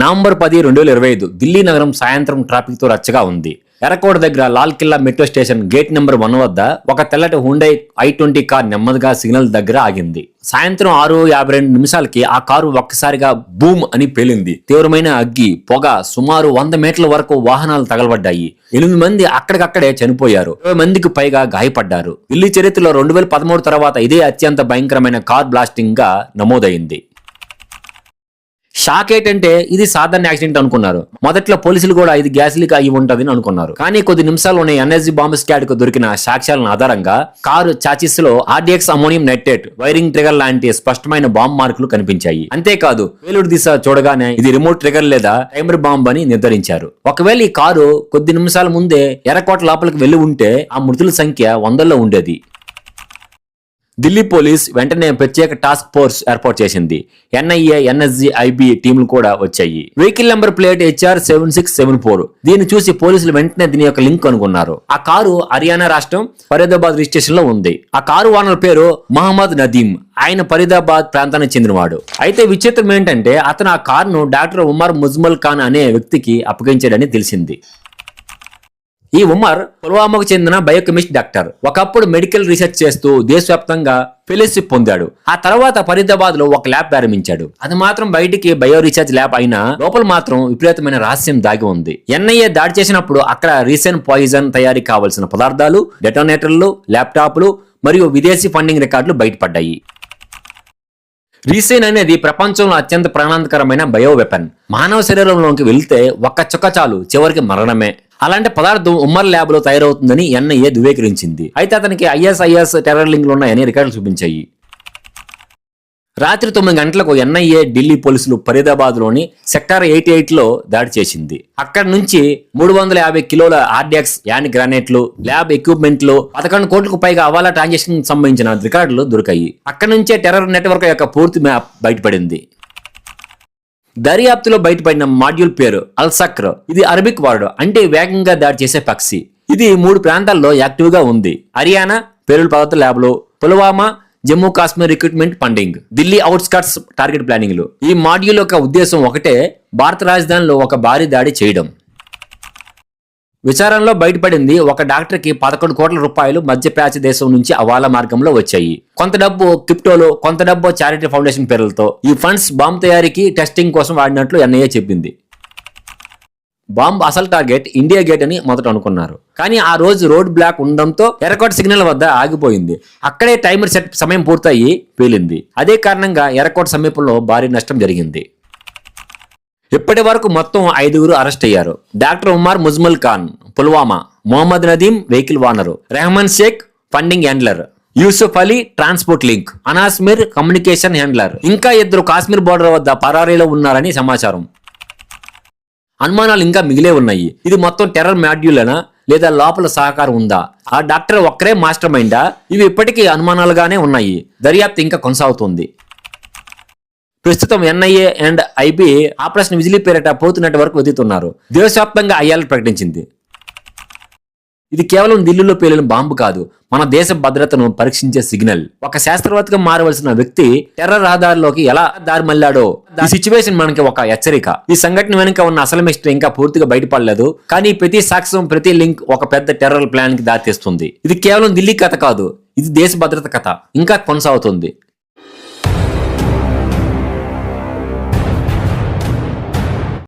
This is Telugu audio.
నవంబర్ పది రెండు వేల ఇరవై ఐదు ఢిల్లీ నగరం సాయంత్రం ట్రాఫిక్తో రచ్చగా ఉంది. ఎర్రకోట దగ్గర Lal Qila metro station gate number one వద్ద ఒక తెల్లటి హుండై ఐ ట్వంటీ కార్ నెమ్మదిగా సిగ్నల్ దగ్గర ఆగింది. సాయంత్రం ఆరు యాభై రెండు నిమిషాలకి ఆ కారు ఒక్కసారిగా బూమ్ అని పేలింది. తీవ్రమైన అగ్గి పొగ సుమారు వంద మీటర్ల వరకు వాహనాలు తగలబడ్డాయి. ఎనిమిది మంది అక్కడికక్కడే చనిపోయారు. ఇరవై మందికి పైగా గాయపడ్డారు. ఢిల్లీ చరిత్రలో రెండు వేల పదమూడు తర్వాత ఇదే అత్యంత భయంకరమైన కార్ బ్లాస్టింగ్గా నమోదైంది. షాక్ ఏంటంటే ఇది సాధారణ యాక్సిడెంట్ అనుకున్నారు. మొదట్లో పోలీసులు కూడా ఇది గ్యాస్ లీక్ అయి ఉంటదని అనుకున్నారు. కానీ కొద్ది నిమిషాల్లోనే ఎన్ఎస్జీ బాంబు స్క్వాడ్కు దొరికిన సాక్ష్యాలను ఆధారంగా car చాచిస్లో RDX ammonium nitrate wiring trigger లాంటి స్పష్టమైన బాంబు మార్కులు కనిపించాయి. అంతేకాదు వేలుడు దిశ చూడగానే ఇది రిమోట్ ట్రిగర్ లేదా టైమర్ బాంబు అని నిర్ధారించారు. ఒకవేళ ఈ కారు కొద్ది నిమిషాల ముందే ఎర్రకోట లోపలికి వెళ్ళి ఉంటే ఆ మృతుల సంఖ్య వందల్లో ఉండేది. ఢిల్లీ పోలీస్ వెంటనే ప్రత్యేక టాస్క్ ఫోర్స్ ఏర్పాటు చేసింది. ఎన్ఐఏ ఎన్ఎస్జి ఐబి టీంలు కూడా వచ్చాయి. Vehicle number plate HR seven six seven four. దీన్ని చూసి పోలీసులు వెంటనే దీని యొక్క లింక్ కనుగొన్నారు. ఆ కారు హర్యానా రాష్ట్రం ఫరీదాబాద్ రిజిస్ట్రేషన్లో ఉంది. ఆ కారు ఓనర్ పేరు మహమ్మద్ నదీం ఆయన ఫరీదాబాద్ ప్రాంతానికి చెందినవాడు. అయితే విచిత్రం ఏంటంటే అతను ఆ కారును డాక్టర్ ఉమర్ ముజ్మల్ ఖాన్ అనే వ్యక్తికి అప్పగించాడని తెలిసింది. ఈ ఉమర్ పుల్వామాకు చెందిన బయోకెమిస్ట్ డాక్టర్. ఒకప్పుడు మెడికల్ రీసెర్చ్ చేస్తూ దేశవ్యాప్తంగా ఫెలోషిప్ పొందాడు. ఆ తర్వాత ఫరీదాబాద్లో ఒక ల్యాబ్ ప్రారంభించాడు. అది మాత్రం బయటికి బయో రీసెర్చ్ ల్యాబ్ అయినా లోపల మాత్రం విపరీతమైన రహస్యం దాగి ఉంది. ఎన్ఐఏ దాడి చేసినప్పుడు అక్కడ రీసెంట్ పాయిజన్ తయారీ కావాల్సిన పదార్థాలు డెటోనేటర్లు ల్యాప్టాప్లు మరియు విదేశీ ఫండింగ్ రికార్డులు బయటపడ్డాయి. రీసెన్ అనేది ప్రపంచంలో అత్యంత ప్రాణాంతకరమైన బయో వెపన్. మానవ శరీరంలోకి వెళ్తే ఒక్క చుక్క చాలు చివరికి మరణమే. అలాంటి పదార్థం ఉమ్మర్ ల్యాబ్లో తయారవుతుందని ఎన్ఐఏ ధృవీకరించింది. అయితే అతనికి ఐఎస్ఐఎస్ టెర్రర్ లింక్లు ఉన్నాయని రికార్డులు చూపించాయి. రాత్రి తొమ్మిది గంటలకు ఎన్ఐఏ ఢిల్లీ పోలీసులు ఫరీదాబాద్లోని సెక్టార్ ఎయిటీ ఎయిట్లో దాడి చేసింది. అక్కడి నుంచి మూడు వందల యాభై కిలోల ఆర్డియాక్స్ యాన్ గ్రానైట్లు ల్యాబ్ ఎక్విప్మెంట్లు పదకొండు కోట్లకు పైగా అవాలా ట్రాన్సాక్షన్ సంబంధించిన రికార్డులు దొరికాయి. అక్కడి నుంచే టెర్రర్ నెట్వర్క్ యొక్క పూర్తి మ్యాప్ బయటపడింది. దర్యాప్తులో బయటపడిన మాడ్యూల్ పేరు అల్సక్ర్ ఇది అరబిక్ వర్డ్ అంటే వేగంగా దాడి చేసే పక్షి. ఇది మూడు ప్రాంతాల్లో యాక్టివ్గా ఉంది. హర్యానా పేరుల పర్వత ల్యాబ్లో. Pulwama Jammu Kashmir recruitment funding. Delhi outskirts target ప్లానింగ్లు. ఈ మాడ్యూల్ యొక్క ఉద్దేశం ఒకటే భారత రాజధానిలో ఒక భారీ దాడి చేయడం. విచారణలో బయటపడింది ఒక డాక్టర్కి పదకొండు కోట్ల రూపాయలు మధ్యప్రాచ్య దేశం నుంచి అవాల మార్గంలో వచ్చాయి. కొంత డబ్బు క్రిప్టోలో కొంత డబ్బు చారిటీ ఫౌండేషన్ పేర్లతో ఈ ఫండ్స్ బాంబ్ తయారీకి టెస్టింగ్ కోసం వాడినట్లు ఎన్ఐఏ చెప్పింది. బాంబ్ అసలు టార్గెట్ ఇండియా గేట్ అని మొదట అనుకున్నారు. కానీ ఆ రోజు రోడ్ బ్లాక్ ఉండడంతో ఎర్రకోట సిగ్నల్ వద్ద ఆగిపోయింది. అక్కడే టైమర్ సెట్ సమయం పూర్తయి పేలింది. అదే కారణంగా ఎర్రకోట సమీపంలో భారీ నష్టం జరిగింది. ఇప్పటి వరకు మొత్తం ఐదుగురు అరెస్ట్ అయ్యారు. Doctor Umar Muzammil Khan Pulwama Mohammad Nadeem vehicle owner Rehman Sheikh funding handler Yusuf Ali transport link Anas Mir communication handler. ఇంకా ఇద్దరు కాశ్మీర్ బోర్డర్ వద్ద పరారీలో ఉన్నారని సమాచారం. అనుమానాలు ఇంకా మిగిలే ఉన్నాయి. ఇది మొత్తం టెర్రర్ మాడ్యూలేనా? లేదా లోపల సహకారం ఉందా? ఆ డాక్టర్ ఒక్కరే మాస్టర్ మైండా? ఇవి ఇప్పటికీ అనుమానాలుగానే ఉన్నాయి. దర్యాప్తు ఇంకా కొనసాగుతుంది. ప్రస్తుతం ఎన్ఐఏ అండ్ ఐబీ ఆపరేషన్ విజిలీ పేరిట పోతున్నట్టు వరకు వెతుకుతున్నారు. దేశవ్యాప్తంగా ఐఆర్ ప్రకటించింది. ఇది కేవలం ఢిల్లీలో పేలిన బాంబు కాదు మన దేశ భద్రతను పరీక్షించే సిగ్నల్. ఒక శాస్త్రవేత్తగా మారవలసిన వ్యక్తి టెర్రర్ రహదారిలోకి ఎలా దారి మళ్ళాడో ఈ సిచ్యువేషన్ మనకి ఒక హెచ్చరిక. ఈ సంఘటన వెనుక ఉన్న అసలు మిస్టర్ ఇంకా పూర్తిగా బయటపడలేదు కానీ ప్రతి సాక్ష్యం ప్రతి లింక్ ఒక పెద్ద టెర్రర్ ప్లాన్కి దారితీస్తుంది. ఇది కేవలం ఢిల్లీ కథ కాదు ఇది దేశ భద్రత కథ ఇంకా కొనసాగుతుంది.